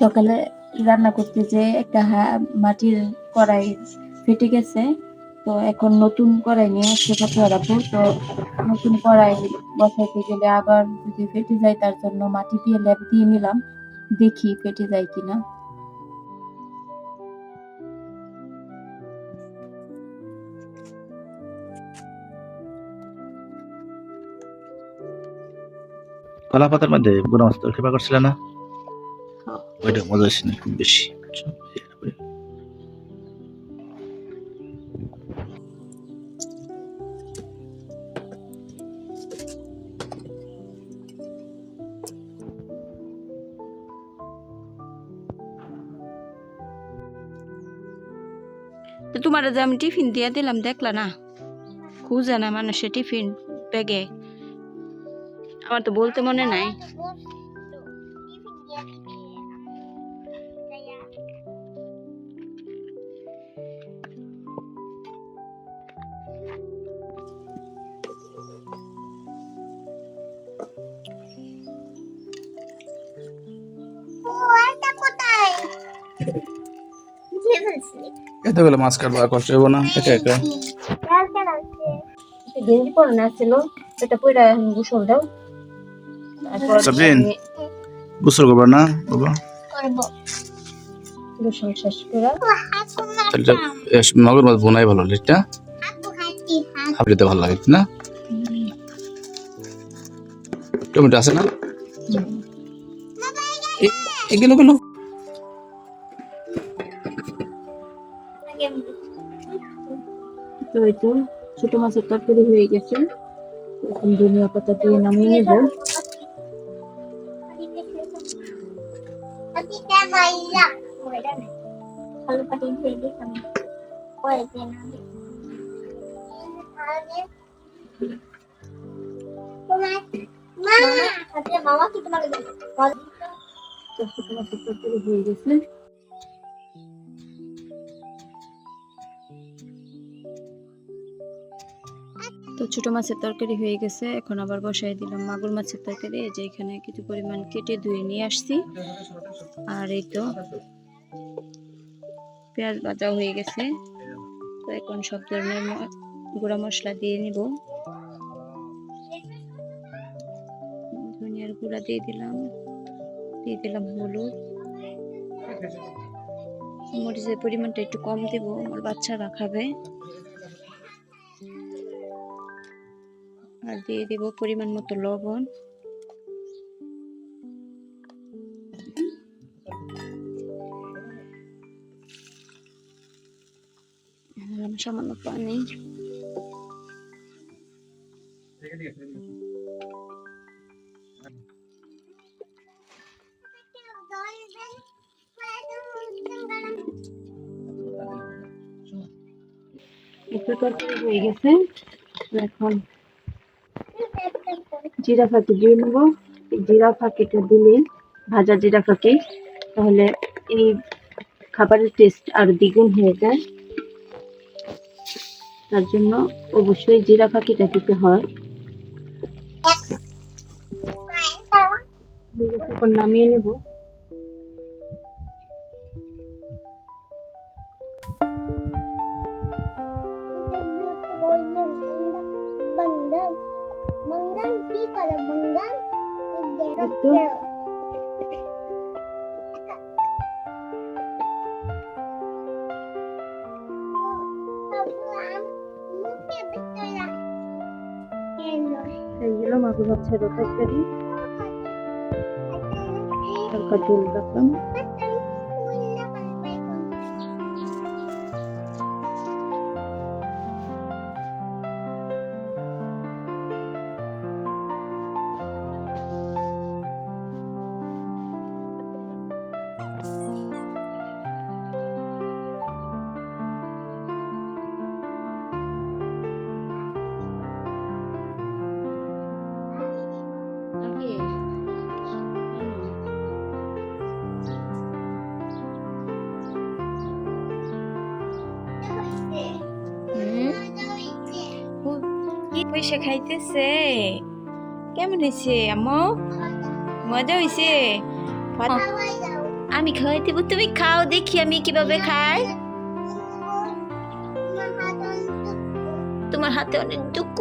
সকালে রান্না করতে যে একটা মাটির কড়াই ফেটে গেছে, তো এখন নতুন কড়াই নিয়ে আসছে তো নতুন কড়াই বসাইতে গেলে আবার যদি ফেটে যায় তার জন্য মাটি দিয়ে লেপ দিয়ে নিলাম, দেখি ফেটে যায় কিনা। কলা পাতার মধ্যে বুড়ো মাছ তরকারি করছিল না? হ্যাঁ। ওইটা মজা হয়েছে না খুব বেশি তোমার যে আমি টিফিন দিয়ে দিলাম দেখলা না? খুঁজে না মানুষের টিফিন ব্যাগে। আমার তো বলতে মনে নাই। এতগুলো মাছ কাটবা কষ্ট হইব না একা একা। গেঞ্জি পরে না? ছিল এটা পরে এখন গোসল দাও। সাবরিন। গোসল করবা না বাবা? গোসল শেষ করে। তাহলে মগর মাছ বোনাই ভালো লিটটা? হাবড়িতে ভালো লাগে না? টমেটো আছে না? এগুলো গুলো তো এই তো ছোট মাছের তরকারি হয়ে গেছে। এখন ধনিয়া পাতা দিয়ে নামিয়ে নেব। মামা কি তোমাকে তো ছোট মাছের তরকারি হয়ে গেছে তো ছোট মাছের তরকারি হয়ে গেছে। এখন আবার বসাই দিলাম মাগুর মাছের তরকারি। এই যে এখানে কিছু পরিমাণ কেটে ধুয়ে নিয়ে আসছি। আর এই তো পেঁয়াজ ভাজা হয়ে গেছে। তো এখন সব ধরনের গুঁড়া মশলা দিয়ে নিব। ধনিয়ার গুঁড়া দিয়ে দিলাম। দিয়ে দিলাম হলুদ। মরিচের পরিমাণটা একটু কম দেবো, আমার বাচ্চারা খাবে আর দিয়ে দেব পরিমাণ মতো লবণ। সামান্য পানি। একটু গেছে। এখন জিরা ফাঁকি দিয়ে নেব? জিরা ফাঁকিটা দিলে, ভাজা জিরা তাহলে এই খাবারের টেস্ট আর দ্বিগুণ হয়ে যায়। তার জন্য অবশ্যই জিরা ফাঁকিটা দিতে হয়। নামিয়ে নেব। Betul. এই হলো মাগুর মাছের তরকারি রাখলাম পয়সা খাইতেছে। কেমন হয়েছে, আম্মু? মজা হয়েছে আমি খাওয়াই দেবো তুমি খাও, দেখি আমি কীভাবে খাই। তোমার হাতে অনেক দুঃখ